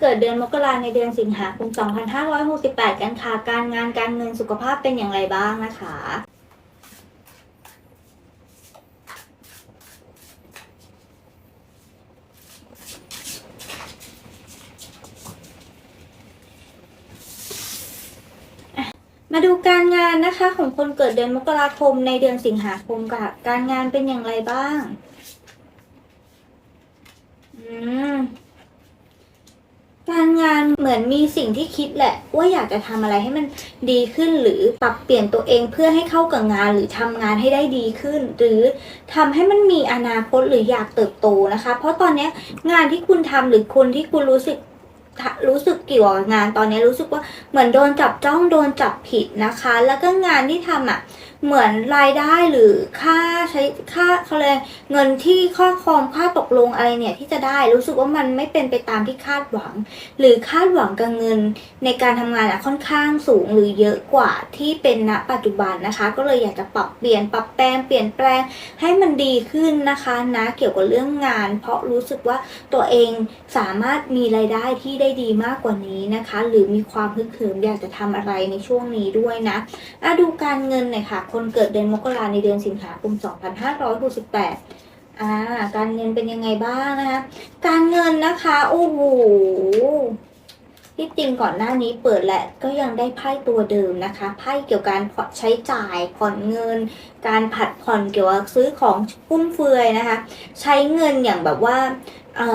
เกิดเดือนมกราในเดือนสิงหาคม 2568 กันค่ะ การงานการเงินสุขภาพเป็นอย่างไรบ้างนะคะ มาดูการงานนะคะของคนเกิดเดือนมกราคมในเดือนสิงหาคมค่ะการงานเป็นอย่างไรบ้าง อืม การงานเหมือนมีสิ่งที่คิดแหละ ว่าอยากจะทำอะไรให้มันดีขึ้นหรือปรับเปลี่ยนตัวเองเพื่อให้เข้ากับงานหรือทำงานให้ได้ดีขึ้น หรือทำให้มันมีอนาคตหรืออยากเติบโตนะคะ เพราะตอนเนี้ยงานที่คุณทำหรือคนที่คุณรู้สึก รู้สึกเกี่ยวกับงานตอนนี้รู้สึกว่าเหมือนโดนจับจ้องโดนจับผิดนะคะ แล้วก็งานที่ทำอะเหมือนรายได้หรือค่าใช้ค่าเขาเลยกเงินที่ข้อคอมค่าตกลงอะไรเนี่ยที่จะได้รู้สึกว่ามันไม่เป็นไปตามที่คาดหวัง หรือคาดหวังกับเงินในการทำงานอะค่อนข้างสูงหรือเยอะกว่าที่เป็นณปัจจุบันนะคะ ก็เลยอยากจะปรับเปลี่ยนปรับแปลงเปลี่ยนแปลงให้มันดีขึ้นนะคะนะเกี่ยวกับเรื่องงาน เพราะรู้สึกว่าตัวเองสามารถมีรายได้ที่ได้ดีมากกว่านี้นะคะ หรือมีความฮึกเหิมอยากจะทำอะไรในช่วงนี้ด้วยนะอะดูการเงินหน่อยค่ะ คนเกิดเดือนมกราในเดือนสิงหาคม 2568อ่าการเงินเป็นยังไงบ้างนะคะ การเงินนะคะโอ้โหที่จริงก่อนหน้านี้เปิดและก็ยังได้ไพ่ตัวเดิมนะคะไพ่เกี่ยวกับการผ่อใช้จ่ายผ่อนเงิน การผัดผ่อนเกี่ยวกับซื้อของฟุ่มเฟือยนะคะ ใช้เงินอย่างแบบว่า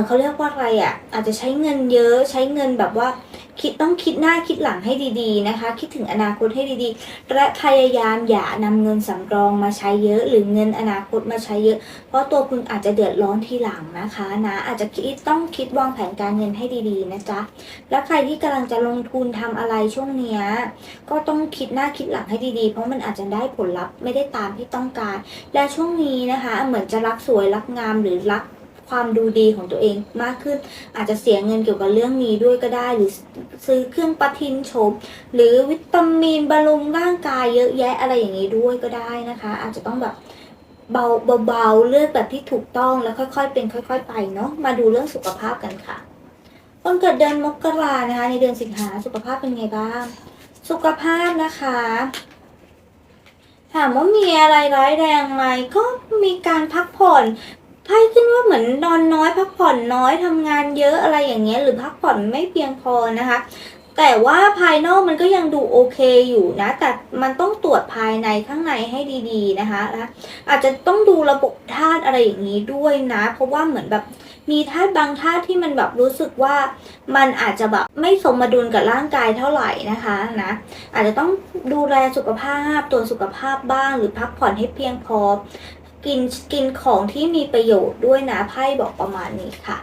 เขาเรียกว่าอะไรอะ่ะ อาจจะใช้เงินเยอะใช้เงินแบบว่า คิดต้องคิดหน้าคิดหลังให้ดีๆนะคะ คิดถึงอนาคตให้ดีๆ และพยายามอย่านำเงินสำรองมาใช้เยอะ หรือเงินอนาคตมาใช้เยอะ เพราะตัวคุณอาจจะเดือดร้อนทีหลังนะคะนะอาจจะคิดต้องคิดวางแผนการเงินให้ดีๆนะจ๊ะและใครที่กำลังจะลงทุนทำอะไรช่วงเนี้ยก็ต้องคิดหน้าคิดหลังให้ดีๆ เพราะมันอาจจะได้ผลลัพธ์ไม่ได้ตามที่ต้องการ และช่วงนี้นะคะ เหมือนจะรักสวยรักงามหรือรัก ความดูดีของตัวเองมากขึ้น อาจจะเสียเงินเกี่ยวกับเรื่องนี้ด้วยก็ได้ หรือซื้อเครื่องประทินโฉมหรือวิตามินบำรุงร่างกายเยอะแยะอะไรอย่างนี้ด้วยก็ได้นะคะ อาจจะต้องแบบเบาเบาๆเลือกแบบที่ถูกต้องแล้วค่อยๆ เป็นค่อย ๆ ไปเนาะมาดูเรื่องสุขภาพกันค่ะคนเกิดเดือนมกรานะคะ ในเดือนสิงหาสุขภาพเป็นไงบ้าง สุขภาพนะคะถามว่ามีอะไรร้ายแรงไหมก็มีการพักผ่อน ไพ่ขึ้นว่าเหมือนนอนน้อยพักผ่อนน้อยทำงานเยอะอะไรอย่างเงี้ยหรือพักผ่อนไม่เพียงพอนะคะ แต่ว่าภายนอกมันก็ยังดูโอเคอยู่นะ แต่มันต้องตรวจภายในข้างในให้ดีๆนะคะนะอาจจะต้องดูระบบธาตุอะไรอย่างนี้ด้วยนะ เพราะว่าเหมือนแบบมีธาตุบางธาตุที่มันแบบรู้สึกว่ามันอาจจะแบบไม่สมดุลกับร่างกายเท่าไหร่นะคะนะอาจจะต้องดูแลสุขภาพตัวสุขภาพบ้าง หรือพักผ่อนให้เพียงพอ กินกินของที่มีประโยชน์ด้วยนะไพ่บอกประมาณนี้ค่ะ